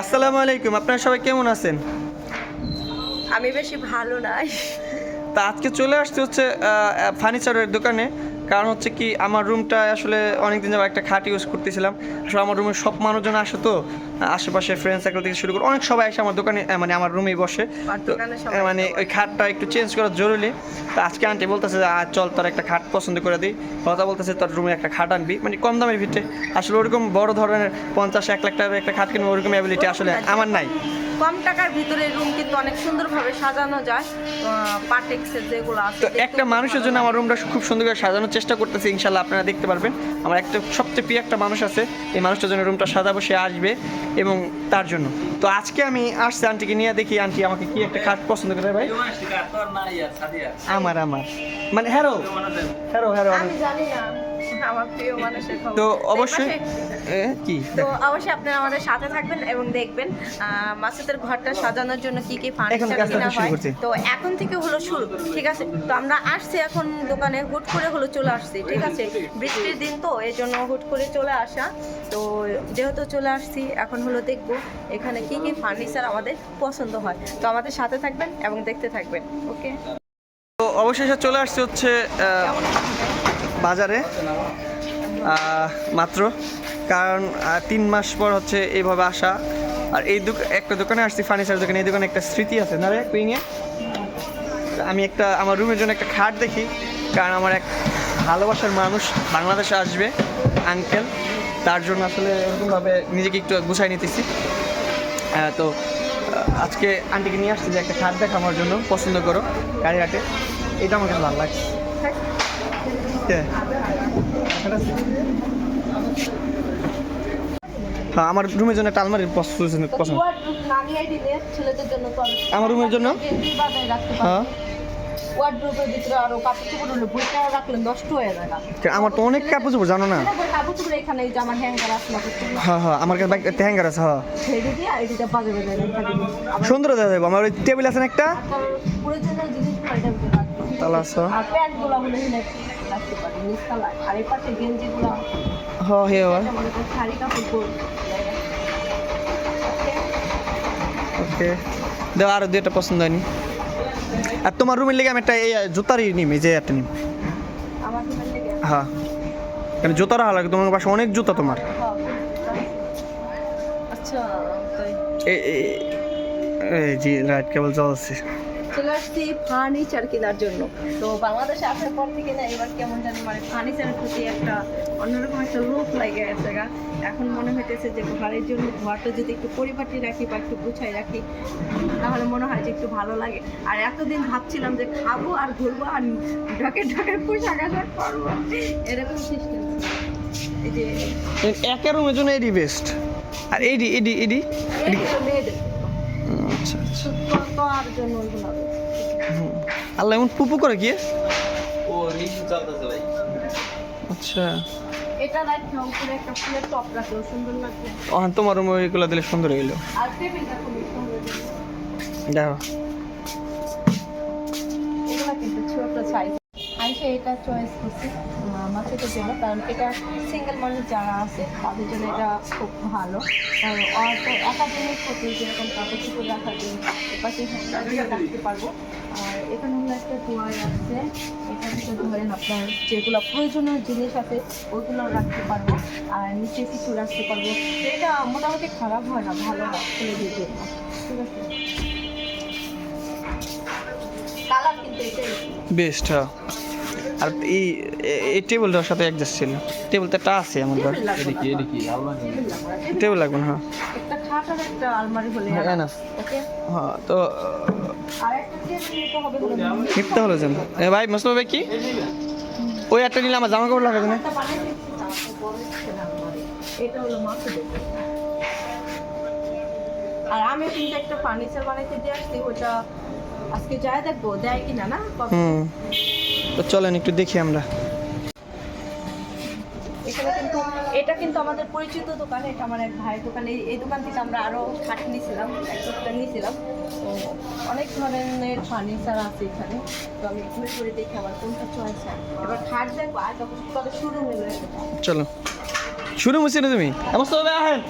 আসসালামু আলাইকুম আপনারা সবাই কেমন আছেন? আমি বেশি ভালো নাই। তা আজকে চলে আসতে হচ্ছে ফার্নিচারের দোকানে। কারণ হচ্ছে কি আমার রুমটা আসলে অনেকদিন যাব একটা খাট ইউজ করতেছিলাম। আসলে আমার রুমে সব মানুষজন আসে তো আশেপাশে ফ্রেন্ড সার্কেল থেকে শুরু করে অনেক সবাই এসে আমার দোকানে মানে আমার রুমেই বসে। তো মানে ওই খাটটা একটু চেঞ্জ করা জরুরি। তো আজকে আন্টি বলতেছে আর চল তোর একটা খাট পছন্দ করে দিই। কথা বলতেছে তোর রুমে একটা খাট আনবি। মানে কম দামের ভিতরে। আসলে ওরকম বড় ধরনের পঞ্চাশ এক লাখ টাকার একটা খাট কিনবো ওরকম অ্যাবিলিটি আসলে আমার নাই। কম টাকার ভিতরে রুম কিন্তু অনেক সুন্দরভাবে সাজানো যায়। পার্টেক্সের যেগুলো আছে তো একটা মানুষের জন্য আমার রুমটা খুব সুন্দর করে সাজানোর চেষ্টা করতেছি ইনশাল্লাহ আপনারা দেখতে পারবেন। আমার একটা সবচেয়ে প্রিয় একটা মানুষ আছে এই মানুষটার জন্য রুমটা সাজাবো সে আসবে এবং তার জন্য। তো আজকে আমি আসছি আন্টিকে নিয়ে দেখি আন্টি আমাকে কি একটা খাট পছন্দ করে ভাই। আমার আমার। মানে হ্যারো হ্যারো হ্যারো আমি জানি না। আমার প্রিয় মানুষের খবর। তো অবশ্যই কি? তো অবশ্যই আপনারা আমাদের সাথে থাকবেন এবং দেখবেন মাসুদের ঘরটা সাজানোর জন্য কি কি ফার্নিচার কেনা হয়। তো এখন থেকে হলো শুরু ঠিক আছে? তো আমরা আসছি এখন দোকানে হুট করে হলো চলে আসছি ঠিক আছে? বৃষ্টির দিন তো এই জন্য হুট করে চলে আসা। তো যেহেতু চলে আসছি এখন হলো দেখব এখানে কি কি ফার্নিচার আমাদের পছন্দ হয়। তো আমাদের সাথে থাকবেন এবং দেখতে থাকবেন ওকে? তো অবশেষে চলে আসছে হচ্ছে বাজারে মাত্র। কারণ তিন মাস পর হচ্ছে এইভাবে আসা। আর এই দোক- একটা দোকানে আসছি, ফার্নিচার দোকানে। এই দোকানে একটা স্মৃতি আছে না রে কুইংয়ে? আমি একটা, আমার রুমের জন্য একটা খাট দেখি। কারণ আমার এক ভালোবাসার মানুষ বাংলাদেশে আসবে আঙ্কেল তার জন্য আসলে এরকমভাবে নিজেকে একটু গুছাই নিতেছি। তো আজকে আন্টিকে নিয়ে আসছি যে একটা খাট দেখ আমার জন্য, পছন্দ করো গাড়িঘাটে এটা আমার কাছে ভালো লাগছে। হ্যাঁ। হ্যাঁ আমার রুমের জন্য একটা আলমারির পছন্দ পছন্দ। আমার রুমের জন্য? হ্যাঁ। হয়ে আমার তো অনেক কাপড় চোপড় জানো না? আমার হ্যাঙ্গার হ্যাঁ হ্যাঁ আমার কাছে বাইক হ্যাঙ্গার আছে হ্যাঁ। আবার সুন্দর যাব আমার ওই টেবিল আছে না একটা? তাহলে আর এই পাশে গেঞ্জিগুলো হ্যাঁ হে হয় শাড়ি কাপড় পর ওকে। দেও আরও দুইটা পছন্দ হয়নি। আর তোমার রুমের লেগে আমি একটা এই জুতারই নিম এই যে একটা নিম। আমার হ্যাঁ কারণ জুতার লাগে? তোমার পাশে অনেক জুতা তোমার। আচ্ছা এই এই- এই জি রাইট কেবল চলছে চলে আসছি ফার্নিচার কেনার জন্য। তো বাংলাদেশে আসার পর থেকে না এবার কেমন জানি মানে ফার্নিচারের প্রতি একটা অন্যরকম একটা রূপ লাগে গেছে গা এখন মনে হইতেছে যে ঘরের জন্য ঘরটা যদি একটু পরিপাটি রাখি বা একটু গুছাই রাখি তাহলে মনে হয় যে একটু ভালো লাগে। আর এতদিন ভাবছিলাম যে খাব আর ঘুরবো আর ঢকে ঢকে পোশাক আশাক করব এরকম সিস্টেম এই যে একের রুমের জন্য এডি বেস্ট আর এডি এডি এডি? এডি তো জন্য ওইগুলো আল্লাহ এমন পুপু করে কি? ও রিসু চলতেছে ভাই। আচ্ছা। এটা রাখতে উপরে একটা ফুলের টপ রাখলেও সুন্দর লাগবে ও হ্যাঁ তোমার রুমে ওইগুলো দিলে সুন্দর হইল। আর টেবিলটা খুবই সুন্দর দেখো এগুলো কিন্তু ছোট সাইজ আইসে এটা চয়েস করছি আমার থেকে জন্য কারণ এটা সিঙ্গেল মানুষ যারা আছে, তাদের জন্য এটা খুব ভালো। অল্প একা জিনিসপত্র যেরকম কাপড় রাখার জন্য এপাশে রাখতে পারব। আর এখানে হলো একটা ডোয়ার আছে। এটা থেকে ধরেন আপনার যেগুলো প্রয়োজনীয় জিনিস আছে ওইগুলো রাখতে পারব। আর নিচে কিছু রাখতে পারব। এটা মোটামুটি খারাপ হয় না, ভালো হয় ছেলেদের জন্য ঠিক আছে? কালার কিন্তু এটাই। বেস্ট হ্যাঁ। আর এই এই টেবিলটার সাথে অ্যাডজাস্ট ছিল। টেবিলটা একটা আছে আমার ঘর। টেবিল লাগবে এদিকে এদিকে না। টেবিল লাগবে না হ্যাঁ। একটা খাট আর একটা আলমারি হলে হ্যাঁ। ওকে। হ্যাঁ তো টেবিল হলো যেন। এ ভাই মোস্তফা ভাই কি? ওই একটা নিলে আমার জামা কাপড় লাগাবে না না, আর আমি কিন্তু একটা ফার্নিচার বানাইতে দিয়ে আসছি ওটা আজকে যাই দেখব দেয় কিনা না? হুম তো চলেন একটু দেখি আমরা। এখানে কিন্তু এটা কিন্তু আমাদের পরিচিত দোকান এটা আমার এক ভাইয়ের দোকান। এই দোকান থেকে আমরা আরও খাট নিয়েছিলাম এক একটা নিয়েছিলাম। তো অনেক ধরনের ফার্নিচার আছে এখানে। তো আমি ঘুরে ঘুরে দেখি আমার কোনটা চয়েস হয়। এবার খাট দেখব আর তখন তবে শুরু এটা। চলো। শুরু মুছি না তুমি? মোস্তফা ভাই আহেন।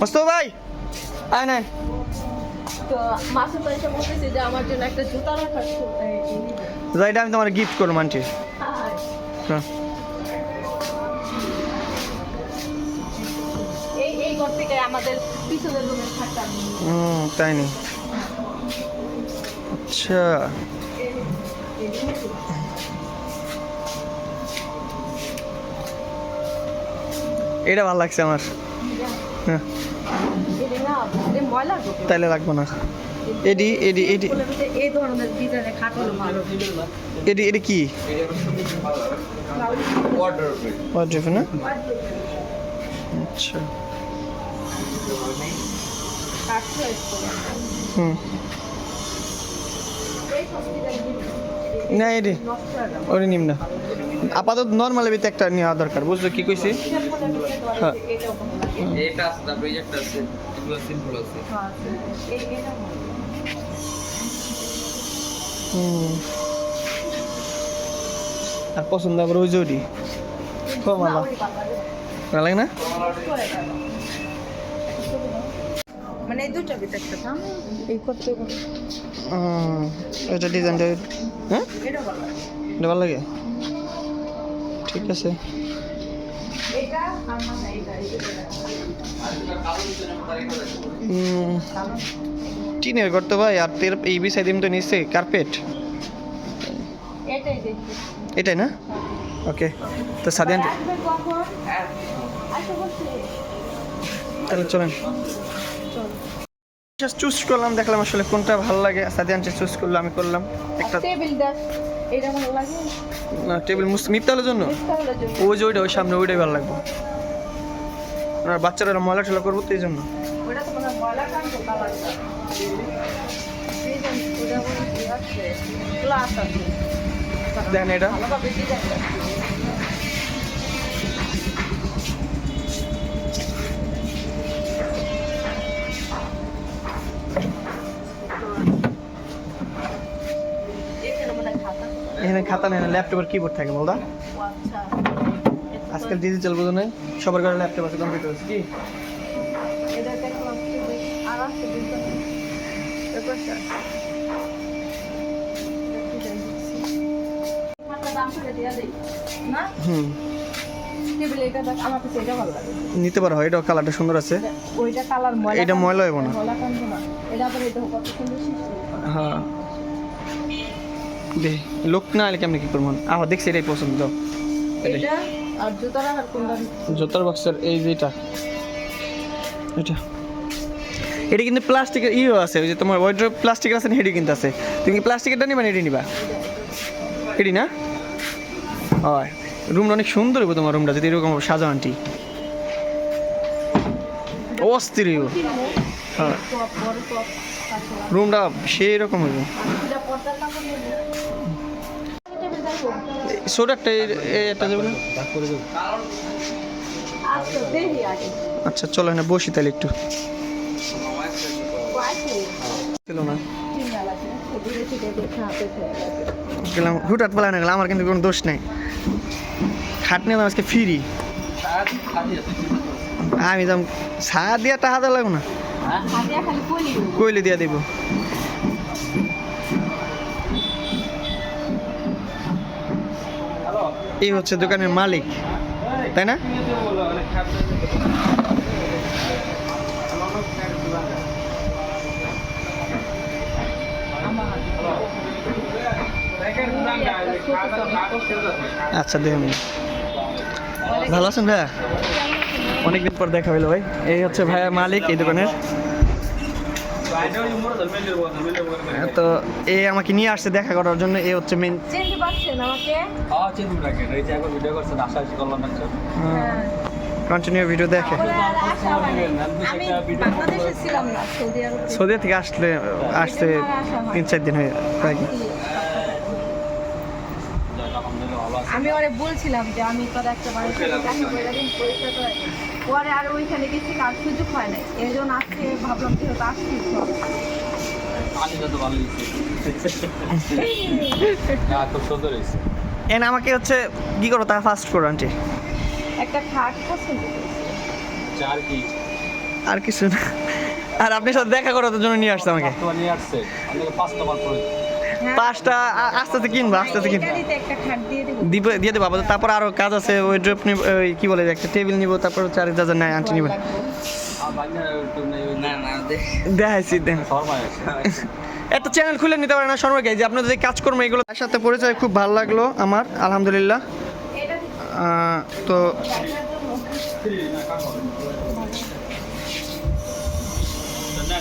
মোস্তফা ভাই আয় নাই তো মাসুম এসে বলতেছে যে আমার জন্য একটা জুতা রাখার সু- এই, এই দিবে। যা এটা আমি তোমার গিফট করব আন্টি। হ্যাঁ। এই এই ঘর থেকে আমাদের পিছনের রুমের খাটটা হুম তাই নি আচ্ছা। এটা ভালো লাগছে আমার। হ্যাঁ। তাইলে লাগবো না। এডি এডি এডি। এই ধরনের ডিজাইনের খাট ভালো এডি এডি কি? ওয়ার্ড্রোব না আচ্ছা। হুম। না এডি ওরে নিম না। আপাতত নর্মাল ভিতরে একটা নেওয়া দরকার বুঝছ কি কইছি? হ্যাঁ। এটা আছে। এগুলো সিম্পল আছে। হ্যাঁ, আর পছন্দ আবার ওই জড়ি? খুব ভালো লাগে। না? মানে এই দুটো ভিতরে একটা দাম। এই করতে এটা ডিজাইনটা হ্যাঁ? এটা ভালো লাগে। এটা ভালো লাগে? ঠিক আছে। এটা আর টিনের ঘর তো ভাই আর তের এই বিষয় দিন তো নিচ্ছে কার্পেট এটাই না? ওকে তো সাদিয়ান তাহলে চলেন। চল চুজ করলাম দেখলাম আসলে কোনটা ভালো লাগে। সাদিয়ানটা চুজ করল আমি করলাম। একটা এটা ভালো লাগে? টেবিল মিফতালের জন্য? ওই যে ওইটা ওই সামনে ওইটাই ভালো লাগবে। আর বাচ্চারা ময়লা ঠেলা করব তো এই জন্য। দেন তো এখানে খাতা নেই না ল্যাপটপের কিবোর্ড থাকে বলদা আজকাল ডিজিটাল বোঝো সবার ঘরে ল্যাপটপ আছে কম্পিউটার আছে কি? হুম। নিতে পারো এটা কালারটা সুন্দর আছে। ওইটা কালার এটা ময়লা হইবো না। হ্যাঁ। দে লোক না এলে কেমনি কি করব? আবার দেখছি এটাই পছন্দ। জোতার বক্সের এই যে এটা। এটা কিন্তু প্লাস্টিকের ইও আছে ওই যে তোমার ওয়াইড্রোপ প্লাস্টিকের আছে না হেডি কিন্তু আছে। তুমি কি প্লাস্টিকেরটা নিবা না এটি নিবা? এটি না? হয়। রুমটা অনেক সুন্দর হবে তোমার রুমটা যদি এরকম সাজা আন্টি অস্থির হইব। হ্যাঁ। রুমটা সেই রকম না? আচ্ছা চলো না বসি তাহলে একটু। ছিল গেলাম। হুটহাট পালা না গেলাম আমার কিন্তু কোনো দোষ নেই। খাট নিলাম আজকে ফ্রি আমি যাম চা দিয়ে টাকা দেওয়া লাগবো না। কইলে দিয়া দিব। এই হচ্ছে দোকানের মালিক, তাই না? আচ্ছা দেখুন ভালো আছেন ভাইয়া? অনেকদিন পর দেখা হইল ভাই। এই হচ্ছে ভাইয়া মালিক এই দোকানের। তো এ আমাকে নিয়ে আসছে দেখা করার জন্য এ হচ্ছে মেন চিনতে পারছেন আমাকে? হ্যাঁ। কন্টিনিউ ভিডিও দেখে। বলে আর আসা হয়নি। আমি বাংলাদেশে ছিলাম না সৌদি আরবে। সৌদি থেকে আসলে আসতে তিন চার দিন হয়ে কয়েকদিন আমি ওরে বলছিলাম যে আমি তোর একটা বাড়ির সাথে দেখা পরে আর ওইখানে গেছি কার সুযোগ হয় নাই। এই জন্য আজকে ভাবলাম যে হয়তো আসছি। খুব এন আমাকে হচ্ছে কি করো? তা ফাস্ট করো আন্টি একটা খাট পছন্দ চার কি? আর কিছু না। আর আপনার সাথে দেখা করার জন্য নিয়ে আসছে আমাকে। তোমার নিয়ে আসছে। আপনাকে পাঁচটা বার করে হ্যাঁ। পাঁচটা আস্তে আস্তে কিনবো আস্তে আস্তে কিনবো। দিয়ে দেবো। দিবে দিয়ে দেবো আপাতত তারপর আরও কাজ আছে ওই ড্রপ নিব ওই কি বলে একটা টেবিল নিব তারপর চার হাজার নাই আন্টি নিব। দেখাইছি একটা চ্যানেল খুলে নিতে পারে না শর্মা যে আপনাদের যে কাজকর্ম এগুলো তার সাথে পরিচয় খুব ভালো লাগল আমার আলহামদুলিল্লাহ। তো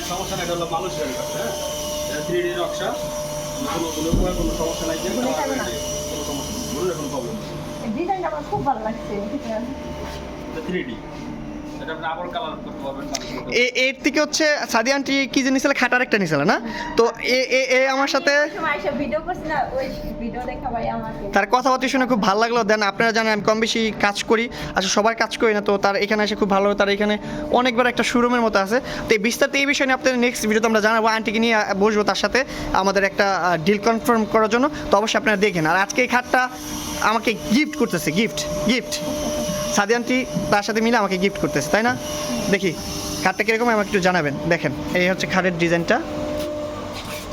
সমস্যা নাই এটা হলো মানুষের কাছে হ্যাঁ থ্রি ডি নকশা। কোনো সমস্যা নাই যে। কোনো সমস্যা নেই কোনো ডিজাইনটা আমার খুব ভালো লাগছে থ্রি ডি এর থেকে হচ্ছে সাদি আন্টি কি যে নিছিল? খাটার একটা নিছিল না? তো এ এ এ আমার সাথে ওই সময় এসে ভিডিও করছি না ওই ভিডিও দেখা ভাই আমাকে। তার কথাবার্তা শুনে খুব ভালো লাগল। দেন আপনারা জানেন আমি কম বেশি কাজ করি। আসলে সবার কাজ করি না তো তার এখানে এসে খুব ভালো তার এখানে অনেকবার একটা শোরুমের মতো আছে। তো এই বিস্তারিত এই বিষয় নিয়ে আপনাদের নেক্সট ভিডিওতে আমরা জানাব। আন্টিকে নিয়ে বসবো তার সাথে আমাদের একটা ডিল কনফার্ম করার জন্য। তো অবশ্যই আপনারা দেখেন। আর আজকে এই খাটটা আমাকে গিফট করতেছে গিফট গিফট সাদি আন্টি তার সাথে মিলে আমাকে গিফট করতেছে তাই না? দেখি খাটটা কীরকম আমাকে একটু জানাবেন। দেখেন এই হচ্ছে খাটের ডিজাইনটা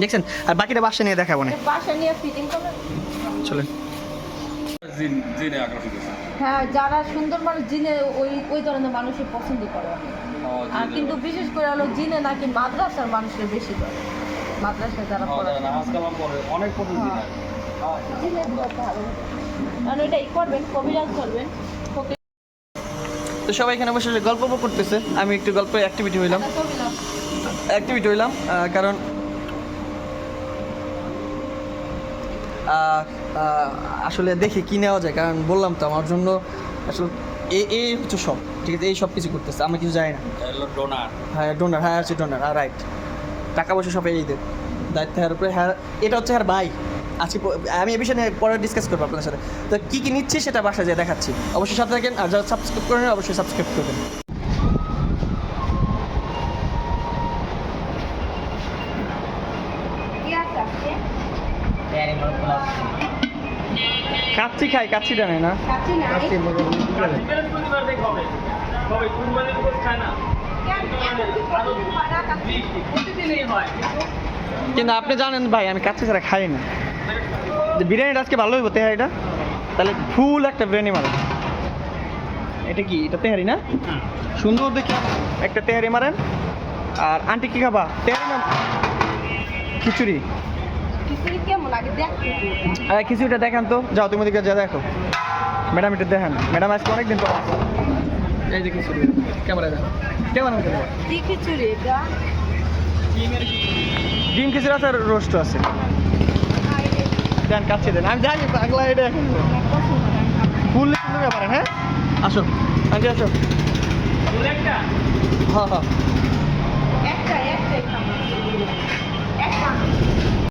দেখছেন? আর বাকিটা বাসা নিয়ে দেখাবো না। বাসা নিয়ে ফিটিং করবেন? চলেন। হ্যাঁ যারা সুন্দর মানুষ জিনে ওই ওই ধরনের মানুষই পছন্দ করে। আর কিন্তু বিশেষ করে হলো জিনে নাকি মাদ্রাসার মানুষের বেশি করে। মাদ্রাসায় যারা পড়ে নামাজ কালাম পরে অনেক হ্যাঁ। জিনে ভালো। কারণ এটা করবেন কবিরাজ করবেন। তো সবাই এখানে বসে গল্প করতেছে। আমি একটু গল্প অ্যাক্টিভিটি হইলাম। অ্যাক্টিভিটি হইলাম কারণ আসলে দেখি কি নেওয়া যায় কারণ বললাম তো আমার জন্য আসলে এই এই হচ্ছে সব ঠিক আছে এই সব কিছু করতেছে আমি কিছু জানি না। ডোনার। হ্যাঁ ডোনার হ্যাঁ হচ্ছে ডোনার হ্যাঁ রাইট টাকা পয়সা সব এই দেব দায়িত্ব হ্যার উপরে হ্যাঁ এটা হচ্ছে হ্যার ভাই। আজকে আমি এই বিষয়ে পরে ডিসকাস করব আপনার সাথে। তো কী কী নিচ্ছি সেটা বাসায় যেয়ে দেখাচ্ছি। অবশ্যই সাথে থাকেন আর যারা সাবস্ক্রাইব করেন অবশ্যই সাবস্ক্রাইব করবেন? কাচ্চি খাই কাচ্চিটা নেই না? কাচ্চি করা কাচ্চি? কিন্তু আপনি জানেন ভাই আমি কাচ্চি ছাড়া খাই না। বিরিয়ানিটা আজকে ভালো হইব তেহারিটা? তাহলে ফুল একটা বিরিয়ানি মারেন। এটা কি? এটা তেহারি না? সুন্দর দেখি একটা তেহারি মারেন। আর আন্টি কি খাবা? তেহারি না খিচুড়ি। খিচুড়িটা দেখান তো। যাও তুমি দিকে যা দেখো। ম্যাডাম এটা দেখান। ম্যাডাম আজকে অনেকদিন পর এই যে খিচুড়ি ক্যামেরা দেন কেমন আছে কি খিচুড়ি ডিম খিচুড়ি আছে আর রোস্ট আছে। দেন কাছে দেন। আমি জানি পাগলা এটা এখন ফুল সুন্দর পারেন হ্যাঁ? আসো, আন্টি আসো। হ্যাঁ হ্যাঁ।